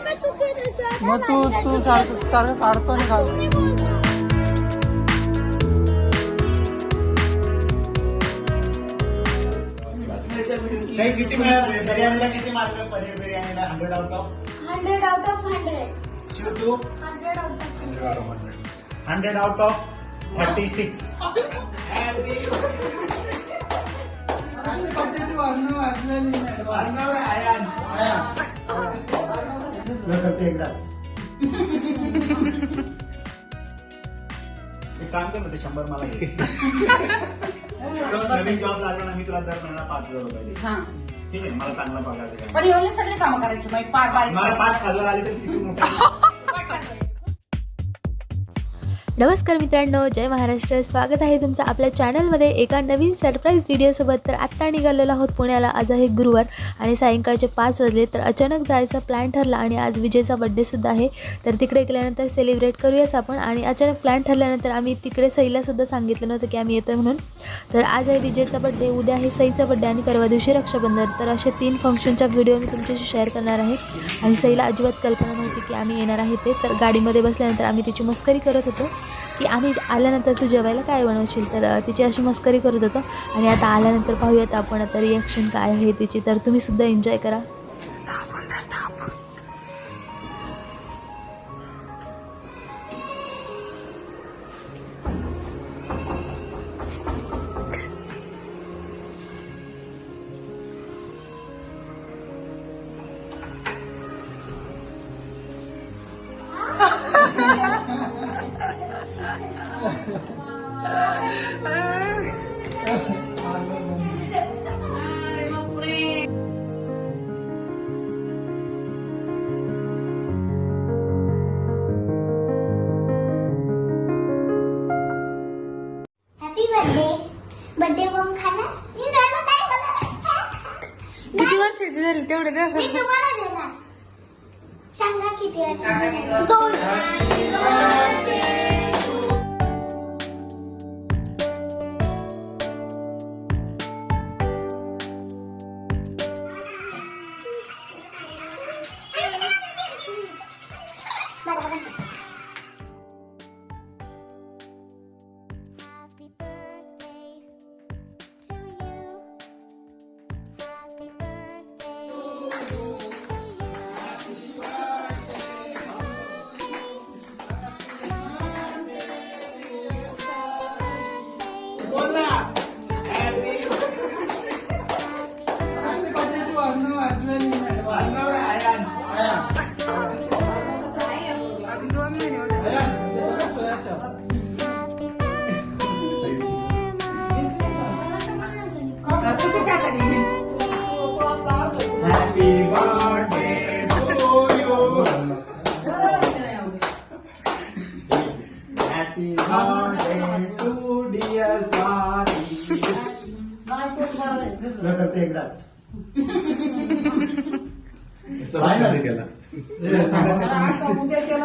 मग तू तू? सारखं सारखं काढतो आणि. शाही किती मिळाले बिर्याणीला किती mark paneer बिर्याणीला hundred out of 100 out of 100. Shiv Tu 100 out of 100. Hundred out of thirty six एकदाच एक काम कर ना ते शंभर मला. तो नवीन जॉब लागला ना मी तुला दर महिना पाच हजार रुपये देईन. हा. ठीक आहे मला चांगला पगार दे पण एवढे सगळे कामं करायची बाई पार बारीक मला सगळे. पाच हजार आले तरी किती मोठा नमस्कार मित्रांनो जय महाराष्ट्र. स्वागत आहे तुमचं आपल्या चॅनलमध्ये. एका नवीन सरप्राईज व्हिडिओसोबत तर आत्ता निघालेलो आहोत पुण्याला. आज आहे गुरुवार आणि सायंकाळचे पाच वाजले तर अचानक जायचा प्लॅन ठरला आणि आज विजयचा बड्डेसुद्धा आहे. तर तिकडे गेल्यानंतर सेलिब्रेट करूयाच आपण आणि अचानक प्लॅन ठरल्यानंतर आम्ही तिकडे सईलासुद्धा सांगितलं नव्हतं की आम्ही येतो म्हणून. तर आज आहे विजयचा बड्डे उद्या आहे सईचा बड्डे आणि परवा दिवशी रक्षाबंधन. तर असे तीन फंक्शनच्या व्हिडिओ मी तुमच्याशी शेअर करणार आहे. आणि सईला अजिबात कल्पना नव्हती की आम्ही येणार आहे ते. तर गाडीमध्ये बसल्यानंतर आम्ही तिची मस्करी करत होतो. की आम्ही आल्यानंतर तू जेवायला काय बनवशील? तर तिची अशी मस्करी करत होतो. आणि आता आल्यानंतर पाहूयात आपण आता रिॲक्शन काय आहे तिची. तर तुम्हीसुद्धा एन्जॉय करा. किती वर्षाची झाली तेवढे द्या मी तुम्हाला देणार. सांगा किती सांगा किती वर्ष टू डिअर स्वाती लोकांचं एकदाच आहे ना ते केला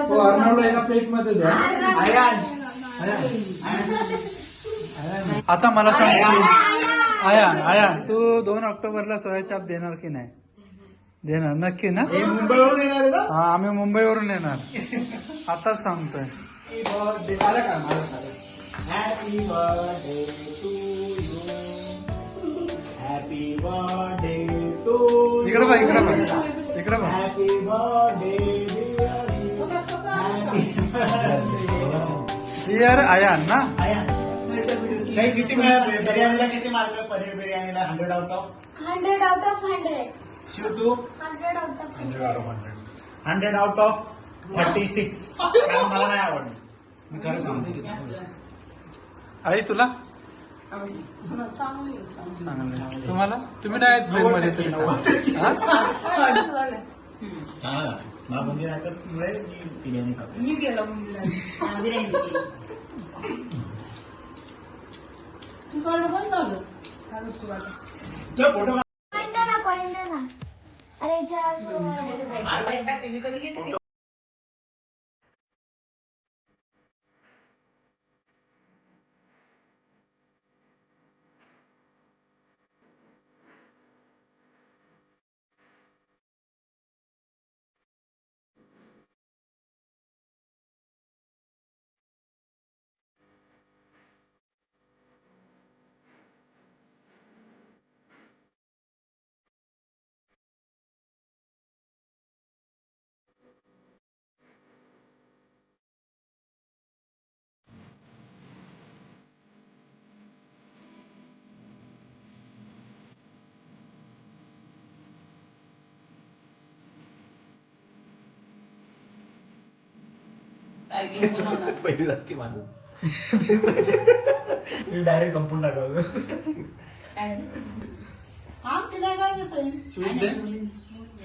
तो अर्णवला एका प्लेटमध्ये द्या आता मला सांग. तू आयान आयान तू दोन ऑक्टोबरला सोया चाप देणार की नाही? देणार. नक्की ना? हे मुंबईवरून येणार आहे ना हा आम्ही मुंबईवरून येणार. आताच सांगतोय. आलं का? मला happy birthday to you happy birthday to इकडे बघ इकडे बघ इकडे बघ हॅपी बर्थडे डिअर आयान ना काही किती मिळाले? बिर्याणीला किती mark? Paneer बिर्याणीला hundred out of 100 out of 100. Shiv Tu 100 out of 100. Hundred out of thirty six मला नाही आवडलं. मी खरं सांगतो आई तुला चांगलं तुम्हाला तुम्ही नाही प्लेन मध्ये तरी सांग. चांगला मला नाही तर मुळे मी बिर्याणी खातो मी गेलो मंदिरात बिर्याणी केली. चालू तू आता. चल फोटो ना, ना. अरे एकदा घेतली पहिली बांधून मी डायरेक्ट संपून टाकवलं काय? स्वीट दे.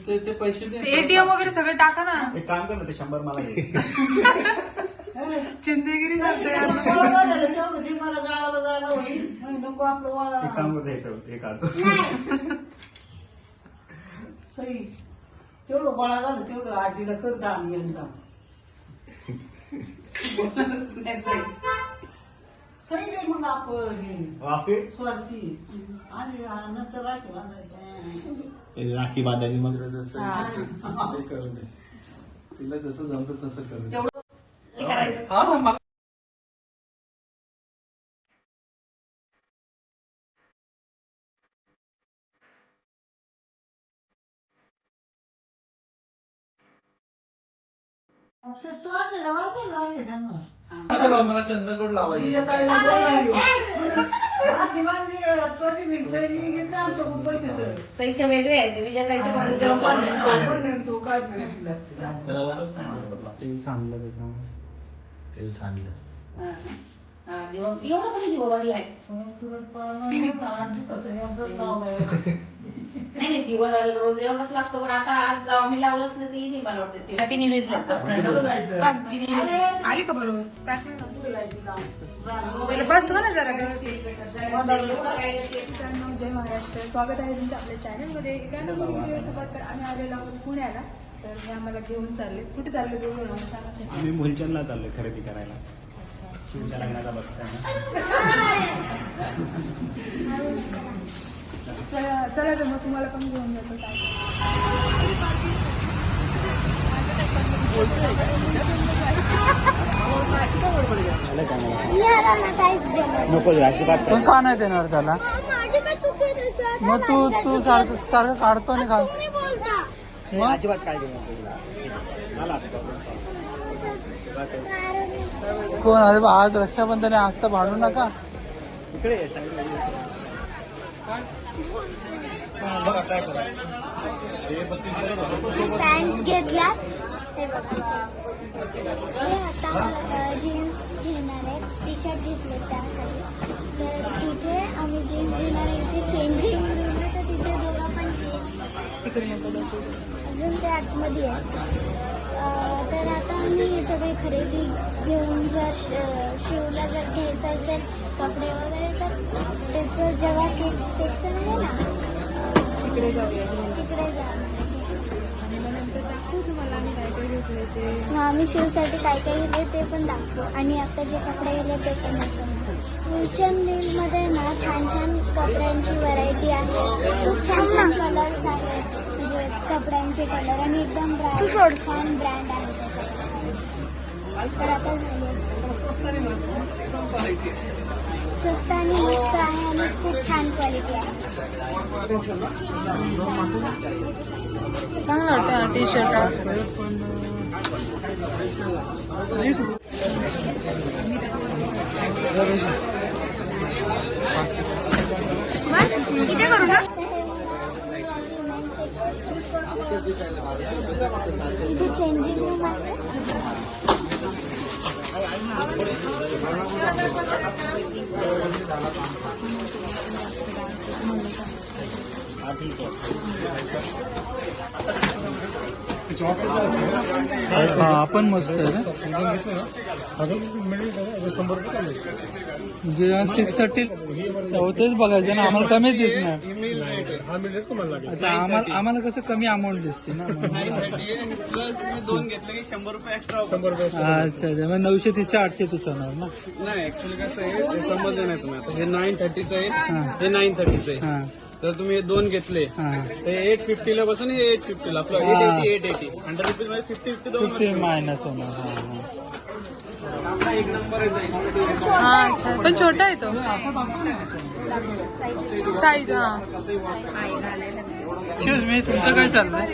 ते ते पैसे दे. एटीएम वगैरे सगळं टाका ना. एक काम कर ना ते शंभर मला दे. चिंदेगिरी करते यार. एक काम करतो हे ठेव हे काढतो. सई तेवढं गोळा झालं तेवढं आजीला कर दान यंदा. बोलणारच नाही सही. सई नाही मग आपण हे वापे स्वार्थी आणि नंतर राखी बांधायच्या राखी बांधायची मग तिला जसं जमतं तसं करू तेवढं हे करायचं हा मग मला आमच्याकडून पैसे सगळे. सईच्या वेगळे आहेत विजयताईच्या तिला. सांडलं तेल सांडलं एवढा पण आहे. नाही नाही दिवा रोज एवढाच लागतो पण आता आज जाऊ लावलंच नाही ती नाही मला वाटतं ते तिने विजलं कशाला जायचं? आली का बरोबर कुठं जायचं काम? बस ना जरा जय महाराष्ट्र स्वागत आहे तुमचं आपल्या चॅनलमध्ये एका नवीन व्हिडिओसोबत तर आम्ही आलेलो आहोत पुण्याला तर हे आम्हाला घेऊन चालले कुठे चालले दोघं सांगा. आम्ही मुलचंदला चाललोय खरेदी करायला तुमच्या चला तर मग तुम्हाला पण घेऊन जातो देणार नको अजिबात पण का नाही देणार त्याला? मग तू तू सारखं? सारखं काढतो तुम्ही बोलता मग? अजिबात काय. मला आता कारण कोण अरे आज रक्षाबंधन आहे आज तर भांडू नका. इकडे हे बघा हे आता जीन्स घेणार आहे टी शर्ट घेतले त्याखाली तर तिथे आम्ही जीन्स घेणार आहे. इथे चेंजिंग तर तिथे दोघं पण चेंज अजून ते आतमध्ये आहे तर आता आम्ही ही सगळी खरेदी घेऊन जर शिवला जर घ्यायचं असेल कपडे वगैरे तर त्याचं जेव्हा किड्स सेक्शन आहे ना तिकडे जाऊया. तिकडे तुम्हाला आम्ही शिवसाठी काय काय घेतले ते पण दाखवू. आणि आता जे कपडे घेतले ते पण दाखवू. फुलचंद मिलमध्ये ना छान छान कपड्यांची व्हरायटी आहे. खूप छान छान कलर्स आहेत. कपड्यांचे कलर आणि एकदम ब्रँड छान ब्रँड आहे स्वस्त आणि मस्त आहे आणि खूप छान क्वालिटी आहे. चांगलं टी शर्ट इथे करू ना. itu changing room apa? हा आपण मस्त आहे ना? सिक्स थर्टी तेच बघायचं ना आम्हाला कमीच दिसणार अच्छा आम्हाला आम्हाला कसं कमी अमाऊंट दिसते ना? म्हणून. दोन घेतले की शंभर रुपये एक्स्ट्रा शंभर अच्छा अच्छा मग नऊशे तीसशे आठशे तीस होणार ना? नाही ऍक्च्युली कसं आहे समजलं नाही तुम्ही आता. हे नाईन थर्टीचं आहे. हा. हे नाईन थर्टीचं आहे. तर तुम्ही हे दोन घेतले. हा. ते एट फिफ्टीला बसून हे एट फिफ्टीला आपलं. Eight eighty eight eighty hundred रुपीजमध्ये fifty fifty दोन फिफ्टी मायनस होणार हा हा. एक नंबर आहे हा अच्छा. पण छोटा आहे तो. साईज हा. एक्सक्यूज मी तुमचं काय चाललंय?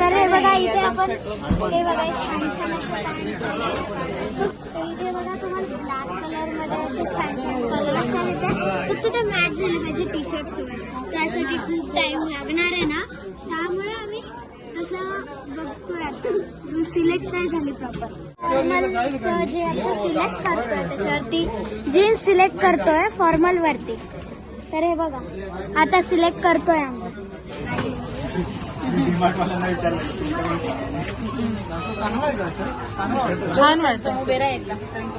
तर हे बघा इथे आपण हे बघा हे छान छान. तर इथे बघा तुम्हाला ब्लॅक कलर असे छान छान कलर्स आहेत ते. फक्त ते मॅच झाले पाहिजे टी शर्ट सोबत त्यासाठी खूप टाइम लागणार आहे ना. त्यामुळे आम्ही कसं बघतोय आपण सिलेक्ट नाही झाली प्रॉपर फॉर्मलचं जे आता सिलेक्ट करतोय त्याच्यावरती जीन्स सिलेक्ट करतोय फॉर्मल वरती. तर हे बघा. आता सिलेक्ट करतोय आम्ही. विचारलं छान वाटतं. उभे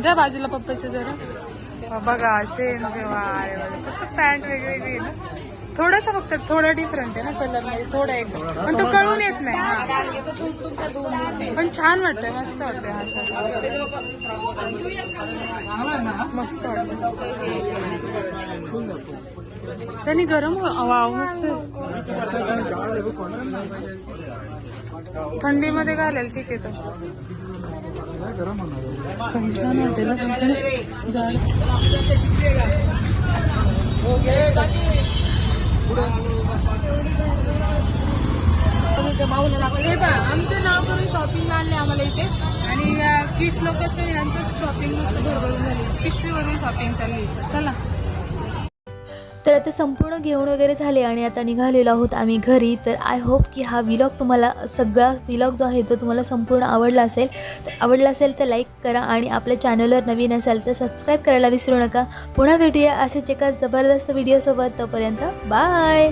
जा बाजूला पप्पाच्या जरा. बघा सेम जेव्हा फक्त पॅन्ट वेगवेगळी ना. थोडासा फक्त थोडा डिफरंट आहे ना कलरमध्ये थोडा एक. पण तो कळून येत नाही. पण छान वाटतंय मस्त वाटतंय हा शर्ट मस्त वाटतं त्यांनी गरम मस्त. थंडीमध्ये घालेल ठीक आहे तर. हे पहा आमचं नाव करून शॉपिंगला आणले आम्हाला इथे. आणि किड्स लोकच यांचं शॉपिंग मस्त भरभरून झाली पिशवीवरून शॉपिंग चालली चला. तर आता संपूर्ण घेऊन वगैरे झाले आणि आता निघालेलो आहोत आम्ही घरी. तर आय होप की हा विलॉग तुम्हाला सगळा विलॉग जो आहे तो तुम्हाला संपूर्ण आवडला असेल. तर आवडला असेल तर लाईक करा आणि आपल्या चॅनलवर नवीन असाल तर सबस्क्राईब करायला विसरू नका. पुन्हा भेटूया असेच एका जबरदस्त व्हिडिओसोबत तोपर्यंत बाय